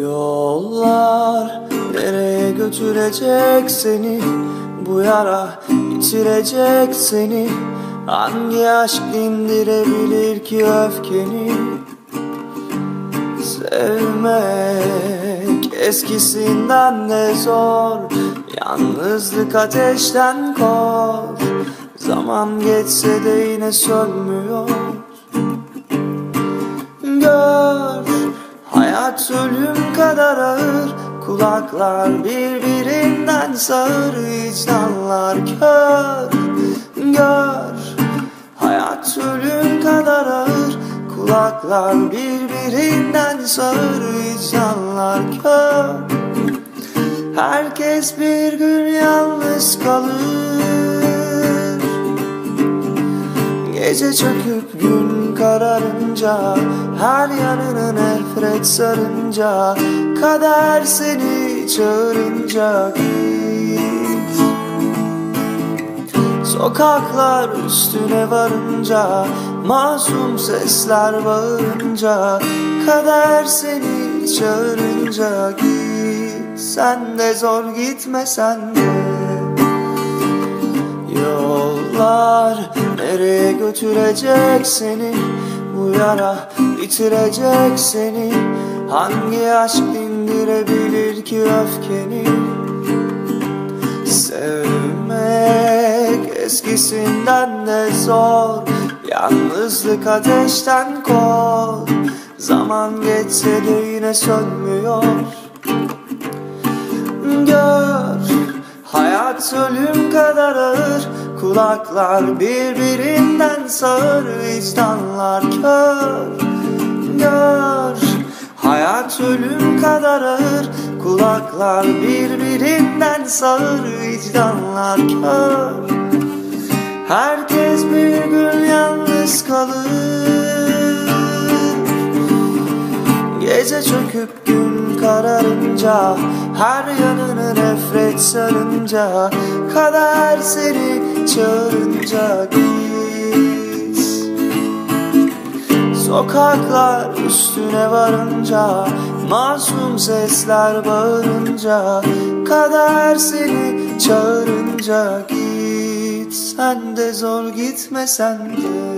Yollar nereye götürecek seni? Bu yara bitirecek seni. Hangi aşk dindirebilir ki öfkeni? Sevmek eskisinden de zor. Yalnızlık ateşten kor Zaman geçse de yine sönmüyor Hayat ölüm kadar ağır. Kulaklar birbirinden sağır. Vicdanlar kör Gör. Hayat ölüm kadar ağır. Kulaklar birbirinden sağır. Vicdanlar kör. Herkes bir gün yalnız kalır Gece çöküp gün kararınca Her yanını nefret sarınca Kader seni çağırınca git Sokaklar üstüne varınca Masum sesler bağırınca Kader seni çağırınca git. Sen de zor gitmesen de Yollar götürecek seni Bu yara bitirecek seni. Hangi aşk dindirebilir ki öfkeni? Sevmek eskisinden de zor Yalnızlık ateşten kor. Zaman geçse de yine sönmüyor. Gör Hayat ölüm Kulaklar birbirinden sağır Vicdanlar kör Gör Hayat ölüm kadar ağır Kulaklar birbirinden sağır Vicdanlar kör. Herkes bir gün yalnız kalır. Gece çöküp gün kararınca Her yanını nefret sarınca Kader seni çağırınca git. Sokaklar üstüne varınca Masum sesler bağırınca Kader seni çağırınca git. Sen de zor gitmesen de